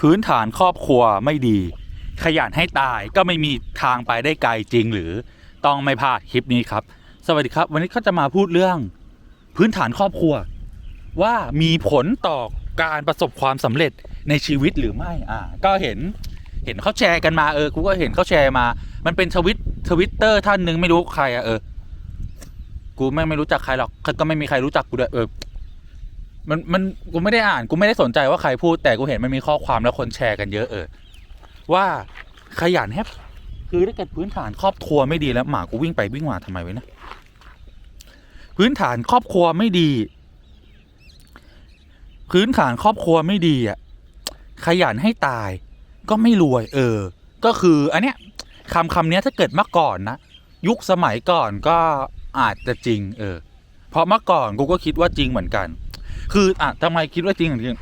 พื้นฐานครอบครัวไม่ดี ขยันให้ตายก็ไม่มีทางไปได้ไกลจริงหรือต้องไม่พลาดคลิปนี้ครับ สวัสดีครับ วันนี้ก็จะมาพูดเรื่อง พื้นฐานครอบครัว ว่ามีผลต่อการประสบความสำเร็จในชีวิตหรือไม่อ่าก็เห็นเห็นเขาแชร์กันมาเออกูก็เห็นเขาแชร์มา มันเป็นทวิตทวิตเตอร์ท่านหนึ่งไม่รู้ใครอะเออกูไม่ไม่รู้จักใครหรอกก็ไม่มีใครรู้จักกูด้วยเออ มันมันกูไม่ได้อ่านกูไม่ได้สนใจว่าใครพูดแต่กูเห็นมันมีข้อความแล้วคนแชร์กันเยอะเออว่าขยันแฮปคือถ้าเกิดพื้นฐานครอบครัวไม่ดีแล้วหมากูวิ่งไปวิ่งมาทำไมไว้นะพื้นฐานครอบครัวไม่ดี พื้นฐานครอบครัวไม่ดีอะขยันให้ตาย ก็ไม่รวย เออ ก็คืออันเนี้ยคำคำเนี้ยถ้าเกิดเมื่อก่อนนะยุคสมัยก่อนก็อาจจะจริง เออ เพราะเมื่อก่อนกูก็คิดว่าจริงเหมือนกัน คืออะทำไมคิดว่าจริงจริง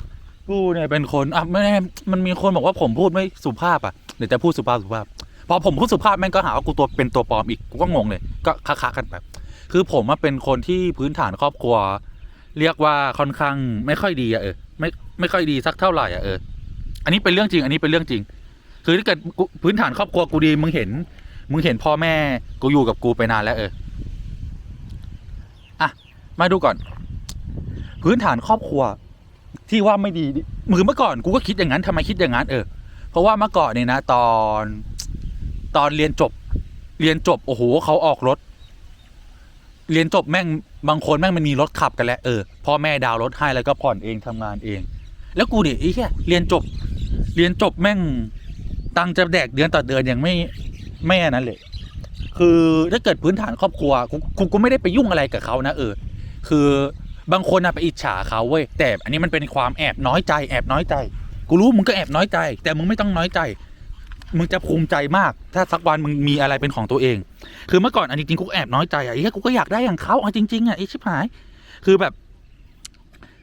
กูเนี่ยเป็นคนอะไม่แน่มันมีคนบอกว่าผมพูดไม่สุภาพอะเดี๋ยวจะพูดสุภาพสุภาพ พอผมพูดสุภาพแม่งก็หาว่ากูตัวเป็นตัวปลอมอีกกูก็งงเลย ก็ค้าๆกันแบบคือผมมาเป็นคนที่พื้นฐานครอบครัว เรียกว่าค่อนข้างไม่ค่อยดีอะเออไม่ไม่ค่อยดีสักเท่าไหร่อะเอออันนี้เป็นเรื่องจริง อันนี้เป็นเรื่องจริง คือถ้าเกิดพื้นฐานครอบครัวกูดีมึงเห็น มึงเห็นพ่อแม่กูอยู่กับกูไปนานแล้วเอออะมาดูก่อน พื้นฐานครอบครัว ที่ว่าไม่ดีมือเมื่อก่อนกูก็คิดอย่างนั้นทำไมคิดอย่างนั้นเออเพราะว่าเมื่อก่อนเนี่ยนะ ตอนตอนเรียนจบ เรียนจบโอ้โหเขาออกรถ เรียนจบแม่งบางคนแม่งมันมีรถขับกันแล้วเออพ่อแม่ดาวรถให้แล้วก็ผ่อนเองทำงานเอง แล้วกูเนี่ยไอ้แค่เรียนจบ เรียนจบแม่งตังจะแดกเดือนต่อเดือนยังไม่ไม่อันนั้นเลยคือถ้าเกิดพื้นฐานครอบครัวกูกูกูไม่ได้ไปยุ่งอะไรกับเขานะเออ คือ บางคนอะไปอิจฉาเขาเว้ยแต่อันนี้มันเป็นความแอบน้อยใจแอบน้อยใจ กูรู้มึงก็แอบน้อยใจ แต่มึงไม่ต้องน้อยใจ มึงจะภูมิใจมาก ถ้าสักวันมึงมีอะไรเป็นของตัวเอง คือเมื่อก่อนอันจริงกูแอบน้อยใจอะไอ้เหี้ยกูก็อยากได้อย่างเขาเอาจริงๆอะไอ้ชิบหาย คือแบบ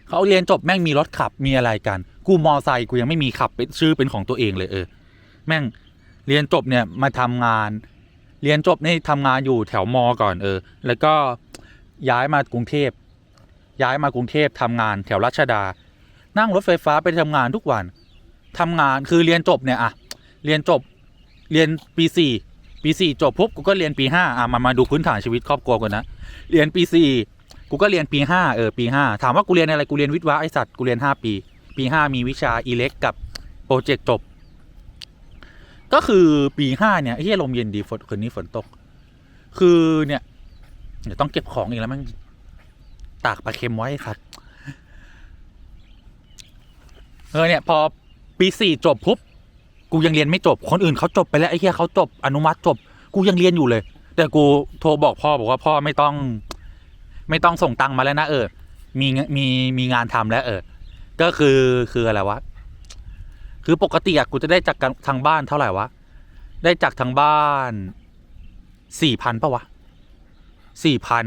เขาเรียนจบแม่งมีรถขับมีอะไรกัน กูมอไซค์กูยังไม่มีขับเป็นชื่อเป็นของตัวเองเลยเออ แม่งเรียนจบเนี่ยมาทำงาน เรียนจบนี่ทำงานอยู่แถวมอก่อนเออ แล้วก็ย้ายมากรุงเทพ ย้ายมากรุงเทพทำงานแถวรัชดา นั่งรถไฟฟ้าไปทำงานทุกวันทำงานคือเรียนจบเนี่ยอะเรียนจบเรียนปีสี่ปีสี่จบปุ๊บกูก็เรียนปีห้าอะมามาดูพื้นฐานชีวิตครอบครัวกันนะเรียนปีสี่กูก็เรียนปีห้าเออปีห้าถามว่ากูเรียนอะไรกูเรียนวิทย์วะไอสัตว์กูเรียนห้าปี ปีห้ามีวิชาอิเล็กกับโปรเจกต์จบ ก็คือปีห้าเนี่ยไอ้เหี้ยลมเย็นดีฝนคืนนี้ฝนตก คือเนี่ยเดี๋ยวต้องเก็บของอีกแล้วมัน ตากปลาเค็มไว้ครับเออเนี่ยพอปีสี่จบปุ๊บกูยังเรียนไม่จบคนอื่นเขาจบไปแล้วไอ้เหี้ยเขาจบอนุมัติจบ กูยังเรียนอยู่เลย แต่กูโทรบอกพ่อบอกว่าพ่อไม่ต้อง ไม่ต้องส่งตังค์มาแล้วนะเออ มีมีมีงานทำแล้ว เออ ก็คือคืออะไรวะคือปกติอะกูจะได้จากทางบ้านเท่าไหร่วะได้จากทางบ้านสี่พันปะวะสี่พัน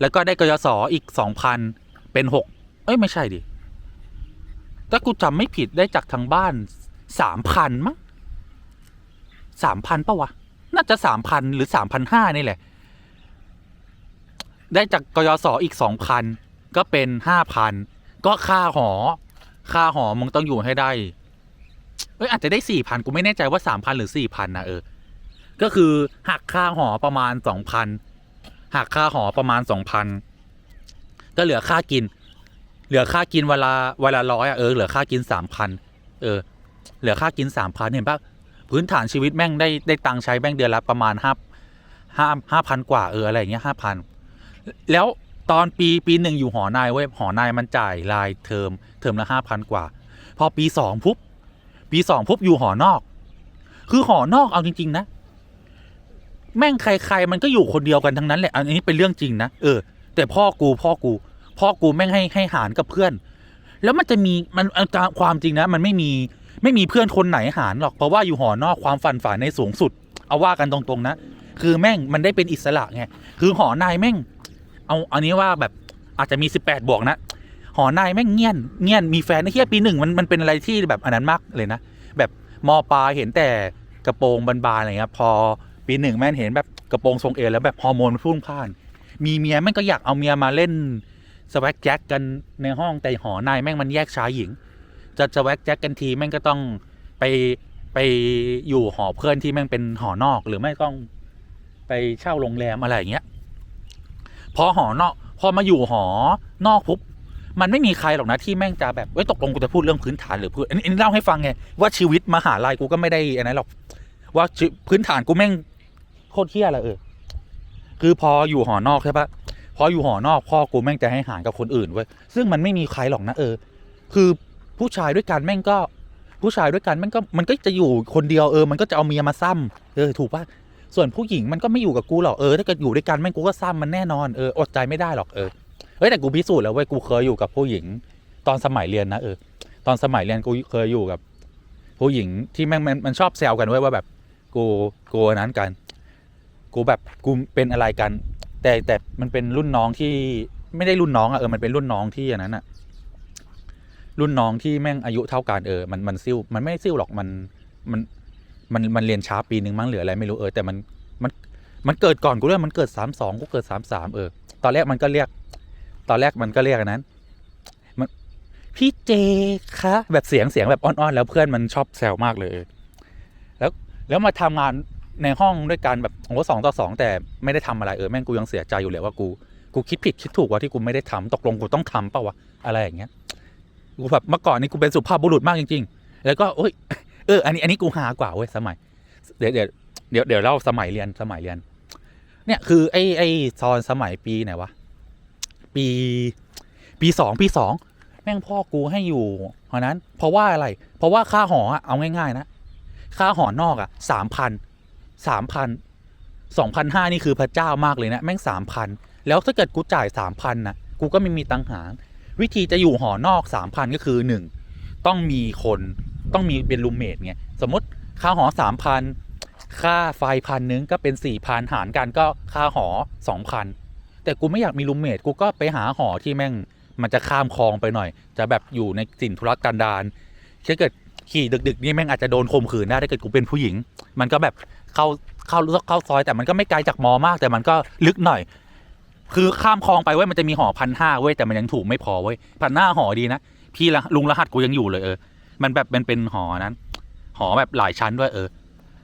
แล้วก็ได้กยศอีกสองพันเป็นหกเอ้ย ไม่ใช่ดิ ถ้ากูจำไม่ผิดได้จากทางบ้านสามพันมั้งสามพันปะวะ น่าจะสามพันหรือสามพันห้านี่แหละ ได้จากกยศอีกสองพันก็เป็นห้าพันก็ค่าหอ ค่าหอมึงต้องอยู่ให้ได้เอ้ยอาจจะได้สี่พันกูไม่แน่ใจว่าสามพันหรือสี่พันนะเออ ก็คือหักค่าหอประมาณสองพัน หักค่าหอประมาณสองพันก็เหลือค่ากิน เหลือค่ากินเวลาเวลาร้อยอะเออเหลือค่ากินสามพันเออ เหลือค่ากินสามพันเห็นปะพื้นฐานชีวิตแม่งได้ได้ตังค์ใช้แม่งเดือนละประมาณห้าห้าห้าพันกว่าเอออะไรอย่างเงี้ยห้าพันแล้วตอนปีปีหนึ่งอยู่หอนายเว้ยหอนายมันจ่ายรายเทอมเทอมละห้าพันกว่า พอปีสองปุ๊บปีสองปุ๊บอยู่หอนอก คือหอนอกเอาจริง ๆ นะ แม่งใคร ๆ มันก็อยู่คนเดียวกันทั้งนั้นแหละอันนี้เป็นเรื่องจริงนะเออ แต่พ่อกูพ่อกู พ่อกูแม่งให้ให้หารกับเพื่อน แล้วมันจะมีมันความจริงนะ มันไม่มีไม่มีเพื่อนคนไหนหารหรอกเพราะว่าอยู่หอนอกความฝันฝ่ายในสูงสุด เอาว่ากันตรงๆนะ คือแม่งมันได้เป็นอิสระไงคือหอนายแม่ง เอาอันนี้ว่าแบบอาจจะมีสิบแปดบวกนะหอนายแม่งเงียนเงียนมีแฟนในเฮียปีหนึ่งมันมันเป็นอะไรที่แบบอันนั้นมากเลยนะแบบมอปลาเห็นแต่กระโปรงบานๆอะไรเงี้ยพอ ปีหนึ่งแม่เห็นแบบกระโปรงทรงเอวแล้วแบบฮอร์โมนมันพุ่งพ่าน มีเมียแม่งก็อยากเอาเมียมาเล่นสวักแจ็คกันในห้องแต่หอนายแม่งมันแยกชายหญิง จะจะแว็กแจ็คกันทีแม่งก็ต้องไปไปอยู่หอเพื่อนที่แม่งเป็นหอนอกหรือไม่ต้องไปเช่าโรงแรมอะไรอย่างเงี้ยพอหอนอกพอมาอยู่หอนอกปุ๊บมันไม่มีใครหรอกนะที่แม่งจะแบบเอ้ยตกลงกูจะพูดเรื่องพื้นฐานหรือพูดอันนี้เล่าให้ฟังไงว่าชีวิตมหาลัยกูก็ไม่ได้อันนั้นหรอกว่าพื้นฐานกูแม่ง คตรเที่ยละเออคือพออยู่หอนอกใช่ปะพออยู่หอนอกพ่อกูแม่งจะให้หารกับคนอื่นเว้ยซึ่งมันไม่มีใครหรอกนะเออ คือผู้ชายด้วยกันแม่งก็ ผู้ชายด้วยกันแม่งก็มันก็จะอยู่คนเดียวเออ มันก็จะเอาเมียมาซ้ำเออถูกปะส่วนผู้หญิงมันก็ไม่อยู่กับกูหรอกเออถ้าเกิดอยู่ด้วยกันแม่งกูก็ซ้ำมันแน่นอนเอออดใจไม่ได้หรอกเออเฮ้ยแต่กูพิสูจน์แล้วเว้ยกูเคยอยู่กับผู้หญิง ตอนสมัยเรียนนะเออ ตอนสมัยเรียนกูเคยอยู่กับ ผู้หญิงที่แม่งมันชอบแซวกันเว้ยว่าแบบ กูกูนนั้นกัน กูแบบกูเป็นอะไรกัน แต่แต่มันเป็นรุ่นน้องที่ไม่ได้รุ่นน้องอะเออมันเป็นรุ่นน้องที่อันนั้นอะรุ่นน้องที่แม่งอายุเท่ากันเออมันมันซิ่วมันไม่ซิ่วหรอกมันมันมันมันเรียนช้าปีหนึ่งมั้งหรืออะไรไม่รู้เออแต่มันมันมันเกิดก่อนกูด้วยมันเกิดสามสองกูเกิดสามสามเออ ตอนแรกมันก็เรียก ตอนแรกมันก็เรียกอันนั้น มันพี่เจคะแบบเสียงเสียงแบบอ่อนๆแล้วเพื่อนมันชอบแซวมากเลย แล้วแล้วมาทำงาน ในห้องด้วยกันแบบโอ้สองต่อสองแต่ไม่ได้ทำอะไรเออแม่งกูยังเสียใจอยู่เลยว่ากูกูคิดผิดคิดถูกว่าที่กูไม่ได้ทำตกลงกูต้องทำเปล่าวะอะไรอย่างเงี้ยกูแบบเมื่อก่อนนี่กูเป็นสุภาพบุรุษมากจริง ๆ แล้วก็โอ้ยเอออันนี้อันนี้กูหากว่าเว้ยสมัยเดี๋ยวเดี๋ยวเดี๋ยวเดี๋ยวเล่าสมัยเรียนสมัยเรียน เนี่ยคือไอ้ไอ้ซอนสมัยปีไหนวะปี ปีสองปีสองแม่งพ่อกูให้อยู่เพราะนั้น เพราะว่าอะไร เพราะว่าค่าหออะเอาง่ายๆนะค่าหอนอกอะสามพัน สามพันสองพันห้านี่คือพระเจ้ามากเลยนะแม่งสามพันแล้วถ้าเกิดกูจ่ายสามพันนะกูก็ไม่มีตังหาร วิธีจะอยู่หอนอกสามพันก็คือหนึ่งต้องมีคนต้องมีเป็นรูมเมทไงสมมติค่าหอสามพันค่าไฟพันนึงก็เป็นสี่พันหารกันก็ค่าหอสองพันแต่กูไม่อยากมีรูมเมทกูก็ไปหาหอที่แม่งมันจะข้ามคลองไปหน่อย จะแบบอยู่ในสินธุรกันดารถ้าเกิดขี่ดึกๆนี่แม่งอาจจะโดนข่มขืนได้ถ้าเกิดกูเป็นผู้หญิง มันก็แบบ เข้าเข้าเข้าซอย แต่มันก็ไม่ไกลจากมอมาก แต่มันก็ลึกหน่อย คือข้ามคลองไปเว้ยมันจะมีหอพันห้าเว้ยแต่มันยังถูกไม่พอเว้ยพันห้าหอดีนะพี่ละลุงรหัสกูยังอยู่เลยเออ มันแบบมันเป็นหอนั้น หอแบบหลายชั้นด้วยเออ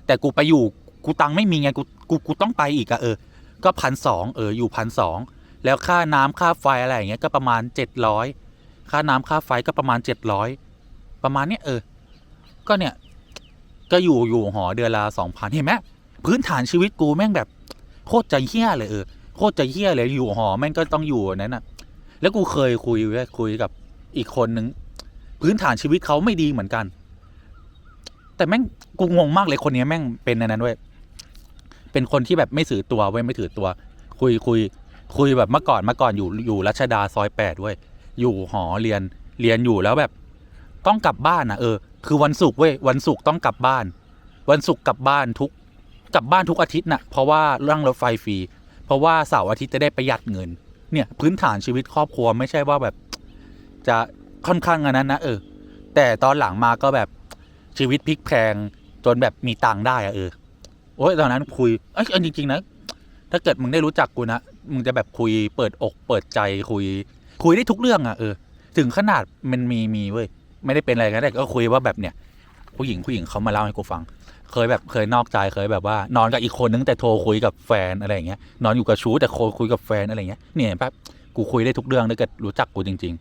แต่กูไปอยู่กูตังไม่มีไงกูกูกูต้องไปอีกอะเออ ก็พันสองเอออยู่พันสองแล้วค่าน้ำค่าไฟอะไรอย่างเงี้ยก็ประมาณเจ็ดร้อยค่าน้ำค่าไฟก็ประมาณเจ็ดร้อยประมาณเนี้ยเออ ก็เนี่ย ก็อยู่อยู่หอเดือนละสองพันเห็นไหมพื้นฐานชีวิตกูแม่งแบบโคตรใจเหี้ยเลยเออโคตรใจเหี้ยเลยอยู่หอแม่งก็ต้องอยู่นั้นน่ะ แล้วกูเคยคุยเว้คุยกับอีกคนนึงพื้นฐานชีวิตเขาไม่ดีเหมือนกัน แต่แม่งกูงงมากเลยคนนี้แม่งเป็นอันนั้นเว้ยเป็นคนที่แบบไม่ถือตัวเว้ยไม่ถือตัว คุยคุยคุยแบบเมื่อก่อนเมื่อก่อนอยู่อยู่รัชดาซอยแปดเว้ยอยู่หอเรียนเรียนอยู่แล้วแบบ ต้องกลับบ้านอะเออ คือวันศุกร์เว้ยวันศุกร์ต้องกลับบ้าน วันศุกร์กลับบ้านทุกกลับบ้านทุกอาทิตย์น่ะเพราะว่าร่างรถไฟฟรีเพราะว่าเสาร์อาทิตย์จะได้ประหยัดเงิน เนี่ยพื้นฐานชีวิตครอบครัวไม่ใช่ว่าแบบจะค่อนข้างอันนั้นนะเออ แต่ตอนหลังมาก็แบบชีวิตพลิกแพลงจนแบบมีตังได้อะเออโอ้ยตอนนั้นคุยเอ้ยเอาจริงๆนะถ้าเกิดมึงได้รู้จักกูนะมึงจะแบบคุยเปิดอกเปิดใจคุย คุยได้ทุกเรื่องอะเออ ถึงขนาดมันมีมีเว้ย ไม่ได้เป็นอะไรกันแต่ก็คุยว่าแบบเนี่ย ผู้หญิงผู้หญิงเขามาเล่าให้กูฟัง เคยแบบเคยนอกใจเคยแบบว่านอนกับอีกคนนึงแต่โทรคุยกับแฟนอะไรอย่างเงี้ยนอนอยู่กับชู้แต่โทรคุยกับแฟนอะไรอย่างเงี้ยเนี่ยแป๊บกูคุยได้ทุกเรื่องถ้าเกิดรู้จักกูจริง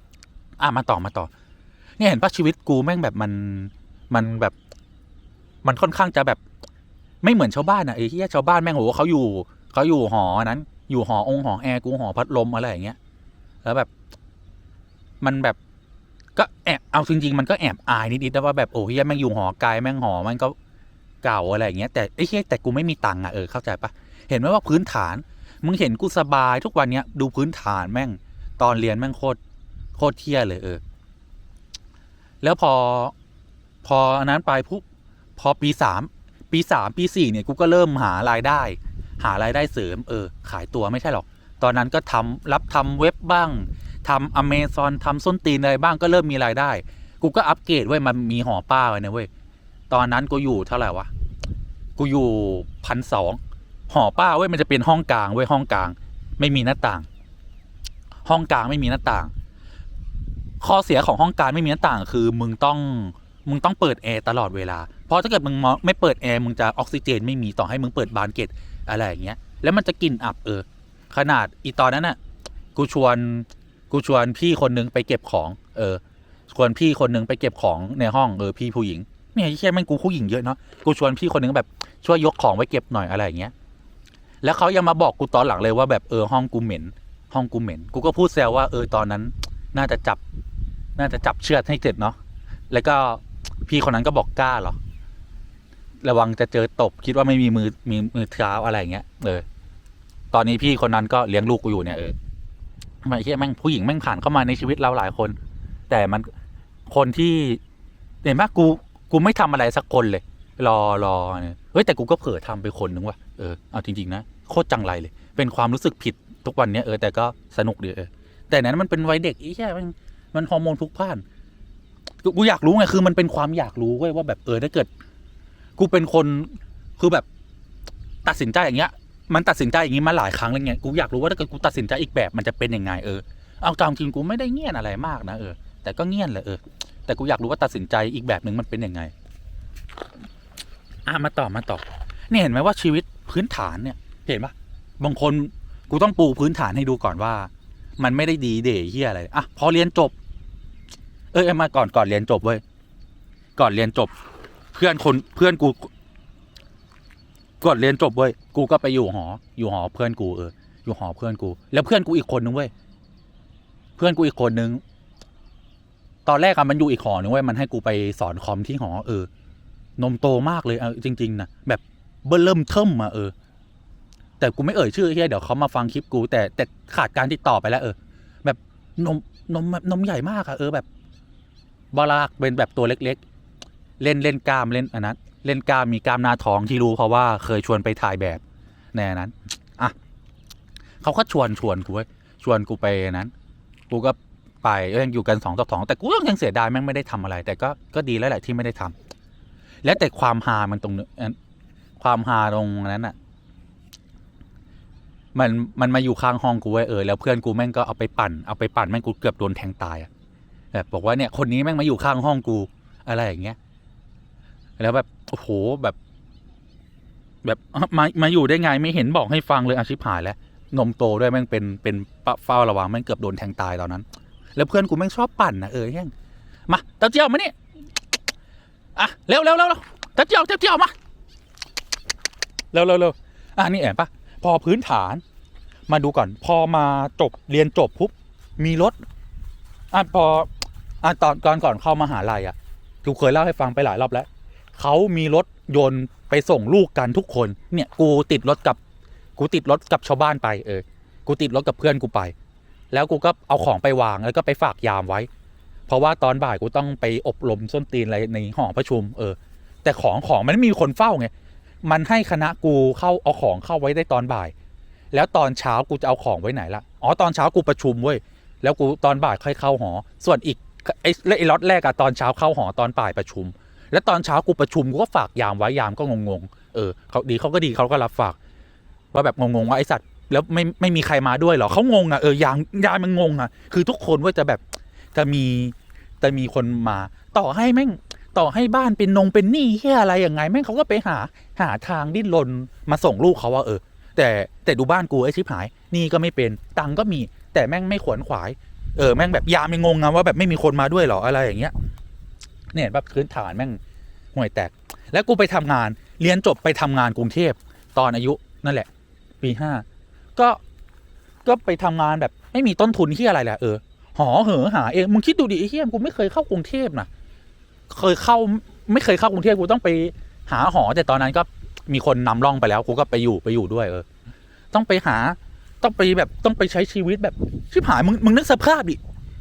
ๆ อะมาต่อมาต่อ เนี่ยเห็นปะชีวิตกูแม่งแบบมันมันแบบ มันค่อนข้างจะแบบ ไม่เหมือนชาวบ้านอะไอ้ที่ชาวบ้านแม่งโหเขาอยู่เขาอยู่หอนั้น อยู่หอองค์หอแอร์กูหอพัดลมอะไรอย่างเงี้ยแล้วแบบ มันแบบ ก็แอบเอาจริงๆมันก็แอบอายนิดๆนะว่าแบบโอ้ยแม่งอยู่หอกายแม่งหอมันก็เก่าอะไรอย่างเงี้ยแต่ไอ้เหี้ยแต่กูไม่มีตังค์อะเออเข้าใจปะเห็นไหมว่าพื้นฐาน มึงเห็นกูสบายทุกวันเนี้ยดูพื้นฐานแม่งตอนเรียนแม่งโคตรโคตรเที่ยเลยเออ แล้วพอพออันนั้นไปปุ๊บพอปีสามปีสามปีสี่เนี่ยกูก็เริ่มหารายได้ หารายได้เสริม เออ ขายตัวไม่ใช่หรอก ตอนนั้นก็ทำรับทำเว็บบ้าง ทำอเมซอนทำส้นตีนอะไรบ้างก็เริ่มมีรายได้ กูก็อัปเกรดเว้ยมันมีหอป้าไว้นะเว้ยตอนนั้นกูอยู่เท่าไหร่วะกูอยู่พันสองหอป้าเว้ยมันจะเป็นห้องกลางเว้ยห้องกลาง ไม่มีหน้าต่าง ห้องกลางไม่มีหน้าต่าง ข้อเสียของห้องกลารไม่มีหน้าต่าง คือมึงต้องมึงต้องเปิดแอร์ตลอดเวลา เพราะถ้าเกิดมึงไม่เปิดแอร์มึงจะออกซิเจนไม่มีต่อให้มึงเปิดบานเกตอะไรอย่างเงี้ย แล้วมันจะกลิ่นอับเออ ขนาดอีตอนนั้นน่ะ กูชวน กูชวนพี่คนนึงไปเก็บของ เออชวนพี่คนนึงไปเก็บของในห้องเออพี่ผู้หญิงเนี่ยไอ้แค่แม่งกูผู้หญิงเยอะเนาะกูชวนพี่คนนึงแบบช่วยยกของไว้เก็บหน่อยอะไรอย่างเงี้ยแล้วเขายังมาบอกกูตอนหลังเลยว่าแบบเออห้องกูเหม็น ห้องกูเหม็น กูก็พูดแซวว่าเออตอนนั้น น่าจะจับ น่าจะจับเชือดให้เสร็จเนาะแล้วก็พี่คนนั้นก็บอกกล้าเหรอระวังจะเจอตบคิดว่าไม่มีมือมีมือเท้าอะไรอย่างเงี้ยเออตอนนี้พี่คนนั้นก็เลี้ยงลูกกูอยู่เนี่ยเออ ไมเฮียแม่งผู้หญิงแม่งผ่านเข้ามาในชีวิตเราหลายคน แต่มันคนที่เห็นปะกูกูไม่ทำอะไรสักคนเลย รอรอเนี่ยเฮ้ยแต่กูก็เผลอทำไปคนนึงว่ะเออเอาจริงๆนะโคตรจังไรเลย เป็นความรู้สึกผิดทุกวันเนี้ยเออแต่ก็สนุกดีเออแต่นั้นมันเป็นวัยเด็กอีแค่มันมันฮอร์โมนพลุกพ่านกูกูอยากรู้ไงคือมันเป็นความอยากรู้เว้ยว่าแบบเออถ้าเกิด กูเป็นคนคือแบบตัดสินใจอย่างเงี้ย มันตัดสินใจอย่างงี้มาหลายครั้งแล้วไงกูอยากรู้ว่าถ้าเกิดกูตัดสินใจอีกแบบมันจะเป็นยังไงเออเอาตามจริงกูไม่ได้เงียนอะไรมากนะเออแต่ก็เงียนแหละเออแต่กูอยากรู้ว่าตัดสินใจอีกแบบหนึ่งมันเป็นยังไงอะมาต่อมาต่อเนี่ยเห็นไหมว่าชีวิตพื้นฐานเนี่ย เห็นปะบางคนกูต้องปูพื้นฐานให้ดูก่อนว่า มันไม่ได้ดีเดย์เฮียอะไรอะพอเรียนจบ เออมาก่อนก่อนเรียนจบเว้ยก่อนเรียนจบ เพื่อนคนเพื่อนกู ก่อนเรียนจบเว้ยกูก็ไปอยู่หอ อยู่หอเพื่อนกูเอออยู่หอเพื่อนกู แล้วเพื่อนกูอีกคนนึงเว้ยเพื่อนกูอีกคนนึงตอนแรกอะมันอยู่อีกหอนึงเว้ยมันให้กูไปสอนคอมที่หอเออ นมโตมากเลยเอาจริงๆนะแบบเบิ่มเริ่มเทิมอะเออ แต่กูไม่เอ่ยชื่อเฮียเดี๋ยวเขามาฟังคลิปกู แต่แต่ขาดการติดต่อไปแล้วเออ แบบนมนมแบบนมใหญ่มากอะเออแบบบาลากเป็นแบบตัวเล็ก ๆ เล่นเล่นกล้ามเล่นอันนั้น เล่นกล้ามมีกล้ามหน้าท้องที่รู้เพราะว่าเคยชวนไปถ่ายแบบในนั้นอะเขาก็ชวนชวนกูเว้ยชวนกูไปนั้น กูก็ไปเออยังอยู่กันสองต่อสองแต่กูยังเสียดายแม่งไม่ได้ทำอะไร แต่ก็ก็ดีแล้วแหละที่ไม่ได้ทำแล้วแต่ความฮามันตรงนี้อันความฮาตรงนั้นอะมันมันมาอยู่ข้างห้องกูเว้ยเออแล้วเพื่อนกูแม่งก็เอาไปปั่นเอาไปปั่นแม่งกูเกือบโดนแทงตายอะแบบบอกว่าเนี่ยคนนี้แม่งมาอยู่ข้างห้องกูอะไรอย่างเงี้ย แล้วแบบโอ้โหแบบแบบมามาอยู่ได้ไงไม่เห็นบอกให้ฟังเลยอาชิพหายแล้วนมโตด้วยแม่งเป็นเป็นปะเฝ้าระวังแม่งเกือบโดนแทงตายตอนนั้น แล้วเพื่อนกูแม่งชอบปั่นนะเออแย่งมาเต้าเจี้ยวมานี่อะเร็วเร็วเร็วเร็วเต้าเจี้ยวเต้าเจี้ยวมาเร็วเร็วเร็วอะนี่แอบปะพอพื้นฐาน มาดูก่อน พอมาจบเรียนจบปุ๊บมีรถอะพออะตอนก่อนก่อนเข้ามาหาลัยอะกูเคยเล่าให้ฟังไปหลายรอบแล้ว เขามีรถยนต์ไปส่งลูกกันทุกคน เนี่ย กูติดรถกับ กูติดรถกับชาวบ้านไปเออ กูติดรถกับเพื่อนกูไป แล้วกูก็เอาของไปวางแล้วก็ไปฝากยามไว้ เพราะว่าตอนบ่ายกูต้องไปอบรมส้นตีนอะไรในหอประชุม เออ แต่ของของมันไม่มีคนเฝ้าไง มันให้คณะกูเข้าเอาของเข้าไว้ได้ตอนบ่าย แล้วตอนเช้ากูจะเอาของไว้ไหนละอ๋อตอนเช้ากูประชุมเว้ย แล้วกูตอนบ่ายค่อยเข้าหอ ส่วนอีกไอ้ไอ้ล็อตแรกอะตอนเช้าเข้าหอตอนบ่ายประชุม แล้วตอนเช้ากูประชุมกูก็ฝากยามไว้ยามก็งงๆเออเขาดีเขาก็ดีเขาก็รับฝาก ว่าแบบงงๆว่าไอสัตว์แล้วไม่ไม่มีใครมาด้วยเหรอเขางงอะเออยามยามมันงงอะคือทุกคนว่าจะแบบจะมีจะมีคนมา ต่อให้แม่งต่อให้บ้านเป็นนงเป็นหนี้แค่อะไรยังไง แม่งเขาก็ไปหาหาทางดิ้นรนมาส่งลูกเขาว่าเออ แต่แต่ดูบ้านกูไอ้ชิบหายหนี่ก็ไม่เป็นตังค์ก็มี แต่แม่งไม่ขวนขวาย เออแม่งแบบยามยังงงอะว่าแบบไม่มีคนมาด้วยเหรออะไรอย่างเงี้ย เนี่ยแบบพื้นฐานแม่งห่วยแตก แล้วกูไปทำงานเรียนจบไปทำงานกรุงเทพตอนอายุนั่นแหละ ปีห้าก็ก็ไปทำงานแบบไม่มีต้นทุนที่อะไรแหละเออหอเหอหาเองมึงคิดดูดิไอ้เฮียกูไม่เคยเข้ากรุงเทพนะเคยเข้าไม่เคยเข้ากรุงเทพกูต้องไปหาหอ แต่ตอนนั้นก็มีคนนำร่องไปแล้วกูก็ไปอยู่ไปอยู่ด้วย เออ ต้องไปหาต้องไปแบบต้องไปใช้ชีวิตแบบชิบหายมึงมึงนึกสภาพดิ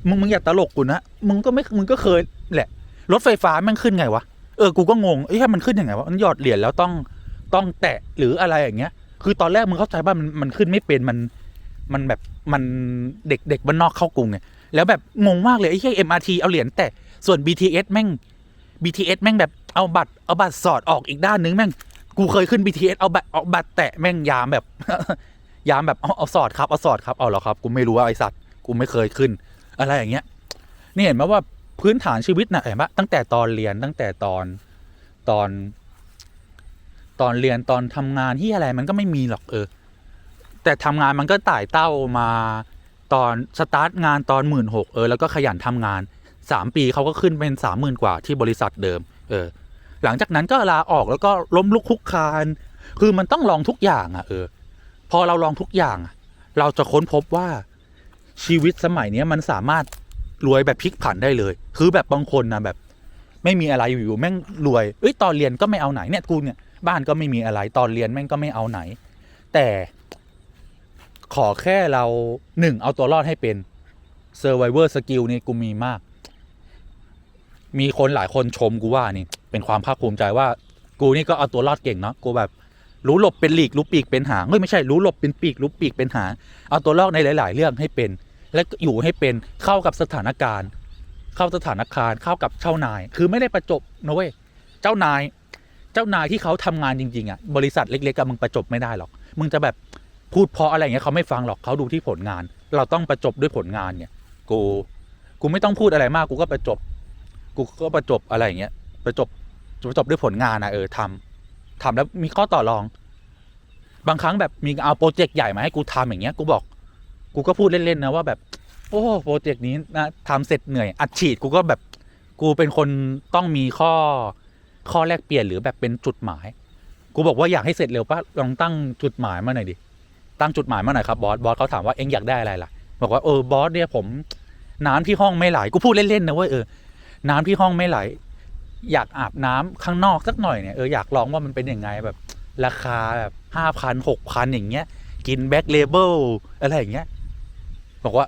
มึงมึงอย่าตลกกูนะมึงก็ไม่มึงก็เคยแหละ รถไฟฟ้าแม่งขึ้นไงวะ เออ กูก็งงเอ้ยมันขึ้นยังไงวะ มันหยอดเหรียญแล้วต้องต้องแตะหรืออะไรอย่างเงี้ย คือตอนแรกมึงเข้าใจว่ามันมันขึ้นไม่เป็นมันมันแบบมันเด็กเด็กบ้านนอกเข้ากรุงไงแล้วแบบงงมากเลยไอ้แค่ MRT เอาเหรียญแตะส่วน BTS แม่ง BTS แม่งแบบเอาบัตรเอาบัตรสอดออกอีกด้านนึงแม่งกูเคยขึ้น BTS เอาบัตรเอาบัตรแตะแม่งยามแบบยามแบบเอาเอาสอดครับเอาสอดครับเอาหรอครับกูไม่รู้ว่าไอสัตว์กูไม่เคยขึ้น อะไรอย่างเงี้ยนี่เห็นไหมว่า พื้นฐานชีวิตนะเห็นไหมตั้งแต่ตอนเรียนตั้งแต่ตอนตอน ตอนเรียนตอนทำงานที่อะไรมันก็ไม่มีหรอกเออ แต่ทำงานมันก็ไต่เต้ามาตอนสตาร์ทงานตอนหมื่นหกเออแล้วก็ขยันทำงานสามปีเขาก็ขึ้นเป็นสามหมื่นกว่าที่บริษัทเดิม เออ หลังจากนั้นก็ลาออกแล้วก็ล้มลุกคุกคาน คือมันต้องลองทุกอย่างอะ เออ พอเราลองทุกอย่าง เราจะค้นพบว่าชีวิตสมัยนี้มันสามารถ รวยแบบพลิกผันได้เลย คือแบบบางคนนะแบบ ไม่มีอะไรอยู่ๆแม่งรวยเอ้ยตอนเรียนก็ไม่เอาไหนเนี่ยกูเนี่ยบ้านก็ไม่มีอะไรตอนเรียนแม่งก็ไม่เอาไหน แต่ขอแค่เราหนึ่งเอาตัวรอดให้เป็น survivor skill นี่กูมีมาก มีคนหลายคนชมกูว่านี่ เป็นความภาคภูมิใจว่า กูนี่ก็เอาตัวรอดเก่งเนาะกูแบบรู้หลบเป็นหลีกรู้ปีกเป็นหางเฮ้ยไม่ใช่รู้หลบเป็นปีกรู้ปีกเป็นหางเอาตัวรอดในหลาย ๆ เรื่องให้เป็น และอยู่ให้เป็นเข้ากับสถานการณ์ เข้าสถานการณ์เข้ากับเจ้านาย คือไม่ได้ประจบนะเว้ยเจ้านาย เจ้านายที่เขาทำงานจริงๆอะบริษัทเล็กๆกับมึงประจบไม่ได้หรอก มึงจะแบบพูดเพราะอะไรอย่างเงี้ยเขาไม่ฟังหรอกเขาดูที่ผลงาน เราต้องประจบด้วยผลงานเนี่ยกูกูไม่ต้องพูดอะไรมากกูก็ประจบ กูก็ประจบอะไรอย่างเงี้ยประจบประจบด้วยผลงานนะเออทำทำแล้วมีข้อต่อรอง บางครั้งแบบมีเอาโปรเจกต์ใหญ่มาให้กูทำอย่างเงี้ยกูบอก กูก็พูดเล่น ๆ นะว่าแบบ โอ้โปรเจกต์นี้นะทำเสร็จเหนื่อย อัดฉีดกูก็แบบกูเป็นคนต้องมีข้อข้อแลกเปลี่ยนหรือแบบเป็นจุดหมาย กูบอกว่าอยากให้เสร็จเร็วปะลองตั้งจุดหมายมาหน่อยดิตั้งจุดหมายมาหน่อยครับบอสบอสเขาถามว่าเอ็งอยากได้อะไรล่ะ บอกว่าเออบอสเนี่ยผมน้ำที่ห้องไม่ไหลกูพูดเล่นๆนะเว้ยเออน้ำที่ห้องไม่ไหล อยากอาบน้ำข้างนอกสักหน่อยเนี่ยเอออยากลองว่ามันเป็นยังไงแบบ ราคาแบบห้าพันหกพันอย่างเงี้ย กินแบ็คเลเบลอะไรอย่างเงี้ย บอกว่า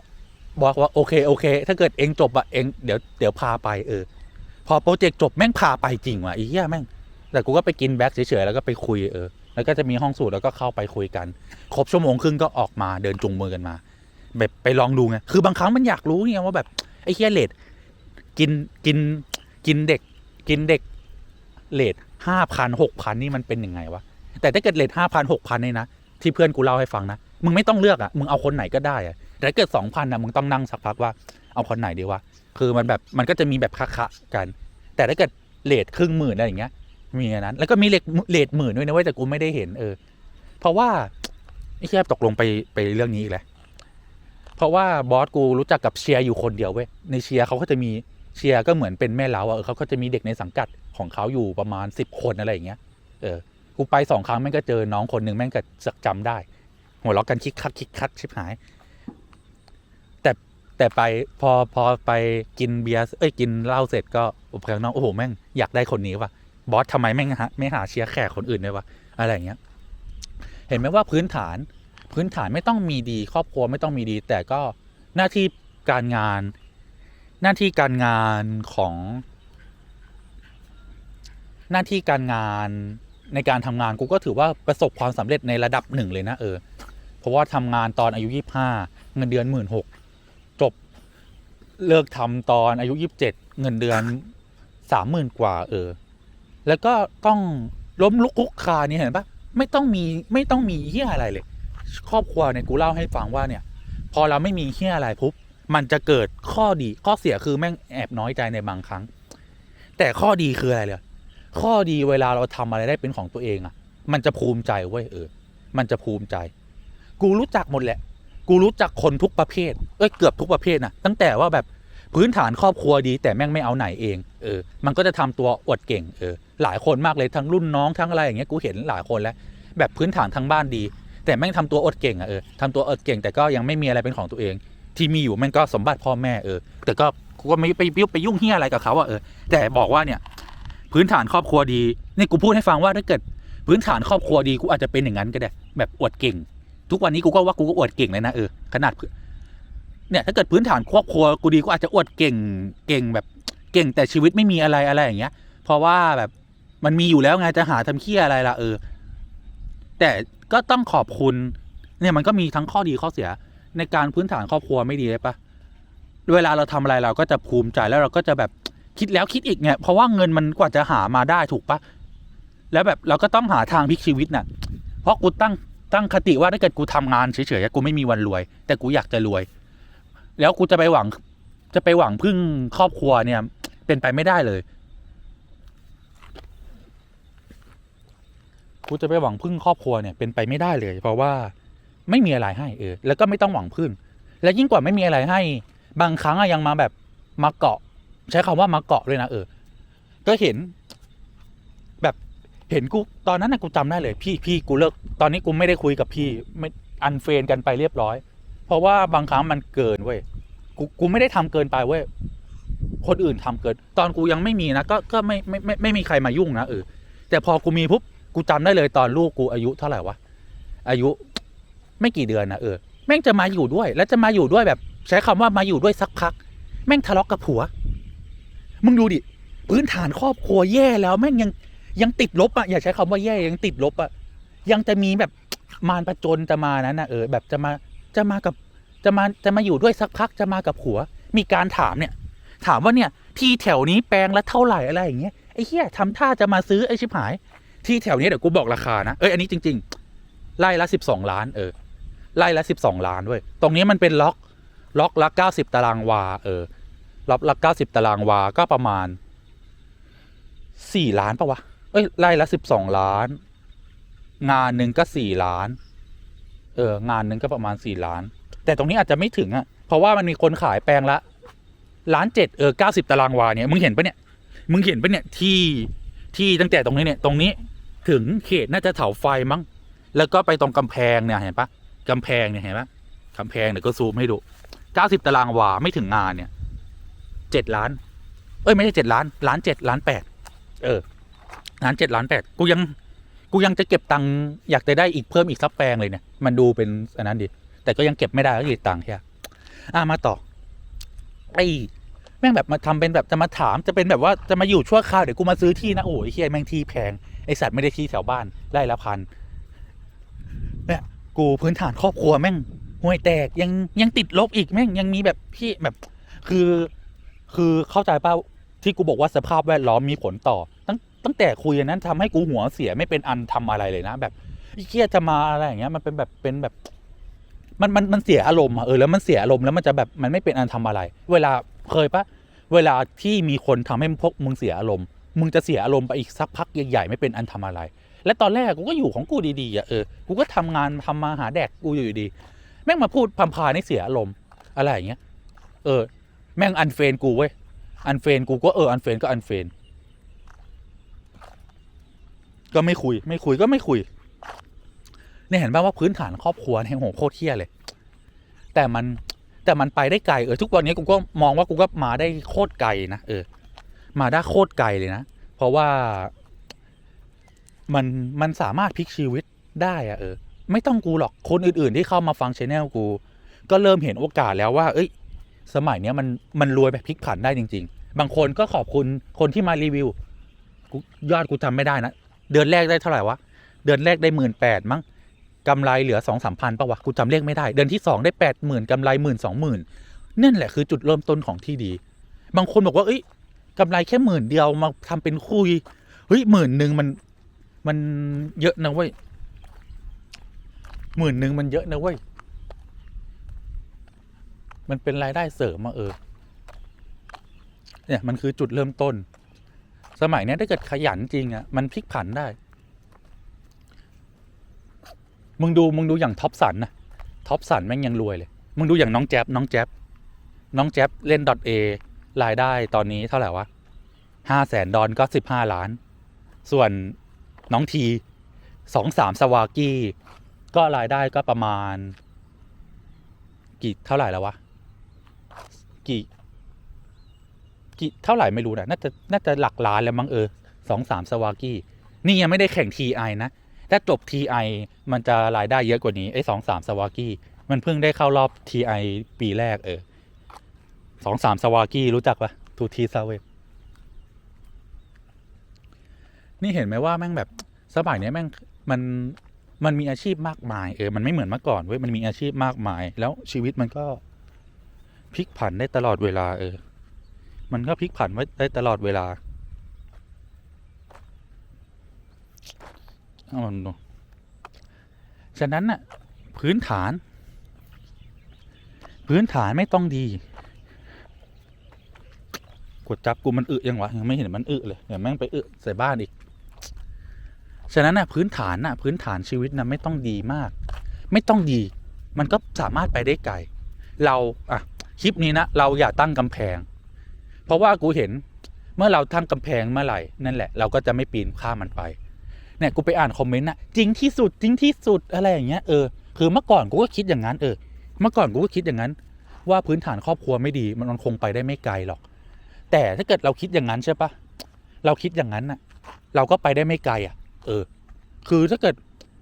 บอกว่าโอเคโอเค ถ้าเกิดเองจบอะเองเดี๋ยวเดี๋ยวพาไปเออ พอโปรเจกต์จบแม่งพาไปจริงว่ะไอ้เหี้ยแม่ง แต่กูก็ไปกินแบ็คเฉยๆแล้วก็ไปคุยเออ แล้วก็จะมีห้องสูตรแล้วก็เข้าไปคุยกัน ครบชั่วโมงครึ่งก็ออกมาเดินจุงมือกันมาแบบไปลองดูไง คือบางครั้งมันอยากรู้ไงว่าแบบไอ้เหี้ยเลดกินกินกินเด็ก กินเด็กเลดห้าพันหกพันนี่มันเป็นยังไงวะ แต่ถ้าเกิดเลทห้าพันหกพันเนี่ยนะที่เพื่อนกูเล่าให้ฟังนะ มึงไม่ต้องเลือกอะ่ะ มึงเอาคนไหนก็ได้อะ แต่ถ้าเกิดสองพันอะมึงต้องนั่งสักพักว่าเอาคนไหนดีวะคือมันแบบมันก็จะมีแบบคะๆกัน แต่ถ้าเกิดเลทครึ่งหมื่นอะไรอย่างเงี้ย มีอันนั้น แล้วก็มีเลทเลทหมื่นด้วยนะเว้ยแต่กูไม่ได้เห็นเออ เพราะว่าไอ้แคบตกลงไปไปเรื่องนี้อีกแล้วเพราะว่าบอสกูรู้จักกับเชียร์อยู่คนเดียวเว้ยในเชียร์เขาก็จะมีเชียร์ก็เหมือนเป็นแม่เล้าอะเออเขาก็จะมีเด็กในสังกัดของเขาอยู่ประมาณสิบคนอะไรอย่างเงี้ยเออกูไปสองครั้งแม่งก็เจอน้องคนหนึ่งแม่งก็สักจำได้ หัวเราะกันคิกคักคิกคักชิบหาย แต่ไปพอพอไปกินเบียร์เอ้ยกินเหล้าเสร็จก็อุปกรณ์น้องโอ้โหแม่งอยากได้คนนี้ว่ะบอสทำไมแม่งหาไม่หาเชียร์แขกคนอื่นเลยวะอะไรอย่างเงี้ย เห็นไหมว่าพื้นฐานพื้นฐานไม่ต้องมีดี ครอบครัวไม่ต้องมีดี แต่ก็หน้าที่การงาน หน้าที่การงานของ หน้าที่การงานในการทำงานกูก็ถือว่าประสบความสำเร็จในระดับหนึ่งเลยนะเออ เพราะว่าทำงานตอนอายุยี่ห้าเงินเดือนหมื่นหก เลิกทำตอนอายุยี่สิบเจ็ดเงินเดือนสามหมื่นกว่า เออ แล้วก็ต้องล้มลุกคุกคลานเนี่ยเห็นปะไม่ต้องมีไม่ต้องมีเฮี้ยอะไรเลย ครอบครัวเนี่ยกูเล่าให้ฟังว่าเนี่ย พอเราไม่มีเฮี้ยอะไรปุ๊บมันจะเกิดข้อดีข้อเสียคือแม่งแอบน้อยใจในบางครั้ง แต่ข้อดีคืออะไรเลยข้อดีเวลาเราทำอะไรได้เป็นของตัวเองอะ มันจะภูมิใจเว้ยเออ มันจะภูมิใจ กูรู้จักหมดแหละ กูรู้จักคนทุกประเภท เอ้ยเกือบทุกประเภทนะตั้งแต่ว่าแบบพื้นฐานครอบครัวดีแต่แม่งไม่เอาไหนเองเออมันก็จะทำตัวอวดเก่งเออหลายคนมากเลยทั้งรุ่นน้องทั้งอะไรอย่างเงี้ยกูเห็นหลายคนแล้ว แบบพื้นฐานทางบ้านดี แต่แม่งทำตัวอดเก่งอะเออทำตัวอดเก่งแต่ก็ยังไม่มีอะไรเป็นของตัวเอง ที่มีอยู่แม่งก็สมบัติพ่อแม่เออแต่ก็กูก็ไม่ไปยุ่งไปยุ่งเฮียอะไรกับเขาอะเออแต่บอกว่าเนี่ยพื้นฐานครอบครัวดีนี่กูพูดให้ฟังว่าถ้าเกิดพื้นฐานครอบครัวดีกูอาจจะเป็นอย่างนั้นก็ได้แบบอวดเก่ง ทุกวันนี้กูก็ว่ากูก็อวดเก่งเลยนะเออขนาดเนี่ยถ้าเกิดพื้นฐานครอบครัวกูดีกูอาจจะอวดเก่งเก่งแบบเก่งแต่ชีวิตไม่มีอะไรอะไรอย่างเงี้ย เพราะว่าแบบมันมีอยู่แล้วไงจะหาทำเคี้ยอะไรล่ะเออ แต่ก็ต้องขอบคุณเนี่ยมันก็มีทั้งข้อดีข้อเสีย ในการพื้นฐานครอบครัวไม่ดีเลยปะเวลาเราทำอะไรเราก็จะภูมิใจแล้วเราก็จะแบบคิดแล้วคิดอีกเนี่ยเพราะว่าเงินมันกว่าจะหามาได้ถูกปะแล้วแบบเราก็ต้องหาทางพลิกชีวิตน่ะ เพราะกูตั้ง ตั้งคติว่าถ้าเกิดกูทำงานเฉยๆกูไม่มีวันรวย แต่กูอยากจะรวย แล้วกูจะไปหวัง จะไปหวังพึ่งครอบครัวเนี่ย เป็นไปไม่ได้เลย กูจะไปหวังพึ่งครอบครัวเนี่ยเป็นไปไม่ได้เลย เพราะว่าไม่มีอะไรให้เออแล้วก็ไม่ต้องหวังพึ่งและยิ่งกว่าไม่มีอะไรให้ บางครั้งอะยังมาแบบมาเกาะ ใช้คำว่ามาเกาะเลยนะเออ ก็เห็น เห็นกูตอนนั้นนะกูจำได้เลย พี่พี่กูเลิกตอนนี้กูไม่ได้คุยกับพี่ไม่อันเฟรนกันไปเรียบร้อย เพราะว่าบางครั้งมันเกินเว้ยกูกูไม่ได้ทำเกินไปเว้ยคนอื่นทำเกิน ตอนกูยังไม่มีนะก็ก็ไม่ไม่ไม่ไม่มีใครมายุ่งนะเออแต่พอกูมีปุ๊บกูจำได้เลยตอนลูกกูอายุเท่าไหร่วะอายุไม่กี่เดือนนะเออแม่งจะมาอยู่ด้วย แล้วจะมาอยู่ด้วยแบบ ใช้คำว่ามาอยู่ด้วยสักพัก แม่งทะเลาะกับผัว มึงดูดิพื้นฐานครอบครัวแย่แล้วแม่งยัง ยังติดลบอะอย่าใช้คำว่าแย่ยังติดลบอะยังจะมีแบบมารประจนจะมานั้นนะเออแบบจะมาจะมากับจะมาจะมาอยู่ด้วยสักพักจะมากับผัว มีการถามเนี่ย ถามว่าเนี่ย ที่แถวนี้แปลงละเท่าไหร่อะไรอย่างเงี้ยไอ้เหี้ยทำท่าจะมาซื้อไอ้ชิบหาย ที่แถวนี้เดี๋ยวกูบอกราคานะเอ้ยอันนี้จริง ๆไร่ละสิบสองล้านเออไร่ละสิบสองล้านเว้ยตรงนี้มันเป็นล็อกล็อกละเก้าสิบตารางวา เออล็อกละเก้าสิบตารางวาก็ประมาณสี่ล้านปะวะ เอ้ยไร่ละสิบสองล้าน งานหนึ่งก็สี่ล้าน เออ งานหนึ่งก็ประมาณสี่ล้าน แต่ตรงนี้อาจจะไม่ถึงอะเพราะว่ามันมีคนขายแปลงละล้านเจ็ดเออเก้าสิบตารางวาเนี่ยมึงเห็นปะเนี่ยมึงเห็นปะเนี่ยที่ที่ตั้งแต่ตรงนี้เนี่ยตรงนี้ถึงเขตน่าจะเสาไฟมั้ง แล้วก็ไปตรงกำแพงเนี่ยเห็นปะกำแพงเนี่ยเห็นปะกำแพงเดี๋ยวก็ซูมให้ดูเก้าสิบตารางวาไม่ถึงงานเนี่ยเจ็ดล้าน เอ้ยไม่ใช่เจ็ดล้านล้านเจ็ดล้านแปดเออ ล้านเจ็ดล้านแปดกูยังกูยังจะเก็บตังค์อยากจะได้อีกเพิ่มอีกสักแปลงเลยเนี่ยมันดูเป็นอันนั้นดีแต่ก็ยังเก็บไม่ได้ก็คือตังค์แค่อะมาต่อไอ้แม่งแบบมาทำเป็นแบบจะมาถามจะเป็นแบบว่าจะมาอยู่ชั่วคราวเดี๋ยวกูมาซื้อที่นะโอ้ยเฮียแม่งที่แพงไอสัตว์ไม่ได้ที่แถวบ้านไร่ละพันเนี่ยกูพื้นฐานครอบครัวแม่งห่วยแตกยังยังติดลบอีกแม่งยังมีแบบพี่แบบคือคือเข้าใจป้าที่กูบอกว่าสภาพแวดล้อมมีผลต่อ ตั้ง ตั้งแต่คุยอันนั้นทำให้กูหัวเสียไม่เป็นอันทำอะไรเลยนะ แบบไอ้เคียจะมาอะไรอย่างเงี้ยมันเป็นแบบเป็นแบบ มันมันมันเสียอารมณ์เออแล้วมันเสียอารมณ์แล้วมันจะแบบมันไม่เป็นอันทำอะไร เวลาเคยปะเวลาที่มีคนทำให้พวกมึงเสียอารมณ์ มึงจะเสียอารมณ์ไปอีกสักพักใหญ่ๆไม่เป็นอันทำอะไร และตอนแรกกูก็อยู่ของกูดีๆอะเออกูก็ทำงานทำมาหาแดกกูอยู่ดีแม่งมาพูดพัมพาให้เสียอารมณ์อะไรอย่างเงี้ย เออ แม่งอันเฟนกูเว้ยอันเฟนกูก็เอออันเฟนก็อันเฟน ก็ไม่คุย ไม่คุยก็ไม่คุย เนี่ยเห็นป่าว่าพื้นฐานครอบครัวเนี่ยโหโคตรเที่ยเลย แต่มันแต่มันไปได้ไกลเออทุกวันนี้กูก็มองว่ากูก็มาได้โคตรไกลนะเออ มาได้โคตรไกลเลยนะ เพราะว่ามันมันสามารถพลิกชีวิตได้อะเออ ไม่ต้องกูหรอกคนอื่น ๆ ที่เข้ามาฟังชแนลกู ก็เริ่มเห็นโอกาสแล้วว่า เอ้ย สมัยเนี้ยมันมันรวยแบบพลิกผันได้จริง ๆ บางคนก็ขอบคุณคนที่มารีวิวกูยอดกูจำไม่ได้นะ เดือนแรกได้เท่าไหร่วะ เดือนแรกได้หมื่นแปดมั้งกำไรเหลือสองสามพันปะวะกูจำเลขไม่ได้ เดือนที่สองได้แปดหมื่นกำไรหมื่นสองหมื่นนั่นแหละคือจุดเริ่มต้นของที่ดี บางคนบอกว่าเอ้ยกำไรแค่หมื่นเดียวมาทำเป็นคุยเฮ้ยหมื่นหนึ่งมันมันเยอะนะเว้ยหมื่นหนึ่งมันเยอะนะเว้ยมันเป็นรายได้เสริมมาเออเนี่ยมันคือจุดเริ่มต้น สมัยนี้ถ้าเกิดขยันจริงอะ่ะมันพลิกผันได้ มึงดูมึงดูอย่างท็อปสันนะท็อปสันแม่งยังรวยเลย มึงดูอย่างน้องแจ๊บน้องแจ๊บน้องแจ๊บเล่น .a รายได้ตอนนี้เท่าไหร่วะห้าแสนดอลก็สิบห้าล้าน ส่วนน้องทีสองสามสวากี้ก็รายได้ก็ประมาณ กี่เท่าไหร่แล้ววะ กี่ กี่เท่าไหร่ไม่รู้นะน่าจะน่าจะหลักล้านแล้วมั้งเออสองสามสวากี้นี่ยังไม่ได้แข่ง TI นะถ้าจบ TI มันจะรายได้เยอะกว่านี้ไอ้สองสามสวากี้มันเพิ่งได้เข้ารอบ TI ปีแรกเออสองสามสวากี้รู้จักปะทูทีซาเวนี่เห็นไหมว่าแม่งแบบสมัยเนี้ยแม่งมันมันมีอาชีพมากมายเออ มันไม่เหมือนเมื่อก่อนเว้ย มันมีอาชีพมากมาย แล้วชีวิตมันก็พลิกผันได้ตลอดเวลาเออ มันก็พลิกผันไว้ได้ตลอดเวลาเอามันดูฉะนั้นน่ะพื้นฐาน พื้นฐานไม่ต้องดี กดจับกูมันอึยังวะยังไม่เห็นมันอึเลยเดี๋ยวแม่งไปอึใส่บ้านอีก ฉะนั้นน่ะพื้นฐานน่ะพื้นฐานชีวิตน่ะไม่ต้องดีมาก ไม่ต้องดี มันก็สามารถไปได้ไกล เราอะคลิปนี้นะเราอย่าตั้งกำแพง ราะว่ากูเห็นเมื่อเราตั้งกำแพงเมื่อไหร่นั่นแหละ เราก็จะไม่ปีนข้ามมันไปเนี่ยกูไปอ่านคอมเมนต์นะจริงที่สุดจริงที่สุดอะไรอย่างเงี้ยเออคือเมื่อก่อนกูก็คิดอย่างนั้นเออ เมื่อก่อนกูก็คิดอย่างนั้น ว่าพื้นฐานครอบครัวไม่ดีมันคงไปได้ไม่ไกลหรอก แต่ถ้าเกิดเราคิดอย่างนั้นใช่ปะเราคิดอย่างนั้นน่ะ เราก็ไปได้ไม่ไกลอะ เออ คือถ้าเกิด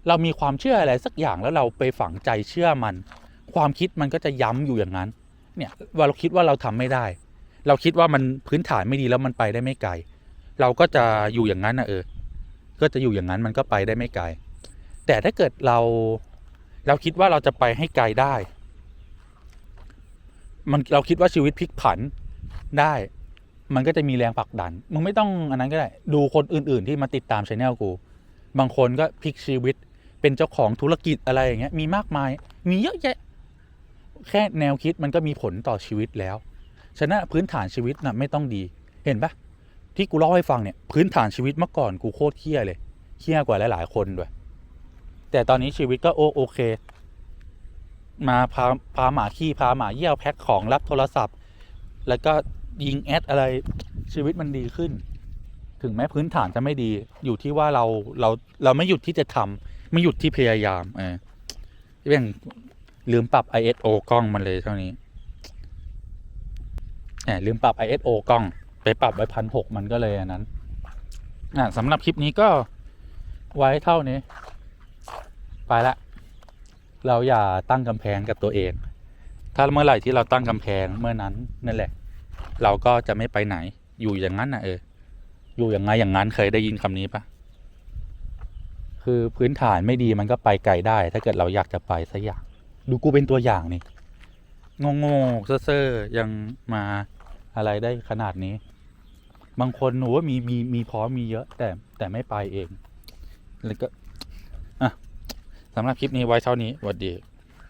เรามีความเชื่ออะไรสักอย่างแล้วเราไปฝังใจเชื่อมัน ความคิดมันก็จะย้ำอยู่อย่างนั้น เนี่ยว่าเราคิดว่าเราทำไม่ได้ เราคิดว่ามันพื้นฐานไม่ดีแล้วมันไปได้ไม่ไกล เราก็จะอยู่อย่างนั้นนะเออ ก็จะอยู่อย่างนั้นมันก็ไปได้ไม่ไกล แต่ถ้าเกิดเรา เราคิดว่าเราจะไปให้ไกลได้ มันเราคิดว่าชีวิตพลิกผันได้ มันก็จะมีแรงผลักดัน มึงไม่ต้องอันนั้นก็ได้ ดูคนอื่น ๆ ที่มาติดตามช anel กู บางคนก็พลิกชีวิต เป็นเจ้าของธุรกิจอะไรอย่างเงี้ย มีมากมาย มีเยอะแยะ แค่แนวคิดมันก็มีผลต่อชีวิตแล้ว ฉะนั้นพื้นฐานชีวิตน่ะไม่ต้องดี เห็นปะที่กูเล่าให้ฟังเนี่ยพื้นฐานชีวิตเมื่อก่อนกูโคตรเคี้ยเลยเคี้ยกว่าหลาย ๆ คนด้วยแต่ตอนนี้ชีวิตก็โอโอเค มาพาพาหมาขี้พาหมาเยี่ยวแพ็คของรับโทรศัพท์ แล้วก็ยิงแอดอะไรชีวิตมันดีขึ้น ถึงแม้พื้นฐานจะไม่ดีอยู่ที่ว่าเราเราเราไม่หยุดที่จะทำไม่หยุดที่พยายามเออเรื่องลืมปรับ ISO กล้องมันเลยเท่านี้ แหมลืมปรับ ISO กล้อง ไปปรับไว้พันหกมันก็เลยอันนั้นอะสำหรับคลิปนี้ก็ไว้เท่านี้ ไปละ เราอย่าตั้งกำแพงกับตัวเอง ถ้าเมื่อไหร่ที่เราตั้งกำแพงเมื่อนั้นนั่นแหละ เราก็จะไม่ไปไหน อยู่อย่างนั้นนะเออ อยู่อย่างไงอย่างนั้นเคยได้ยินคำนี้ปะคือพื้นฐานไม่ดีมันก็ไปไกลได้ ถ้าเกิดเราอยากจะไปสักอย่าง ดูกูเป็นตัวอย่างนี่ งงๆเซ่อๆยังมาอะไรได้ขนาดนี้ บางคนหนูว่ามีมีมีพร้อมมีเยอะ แต่แต่ไม่ไปเอง แล้วก็อะสำหรับคลิปนี้ไว้เท่านี้สวัสดี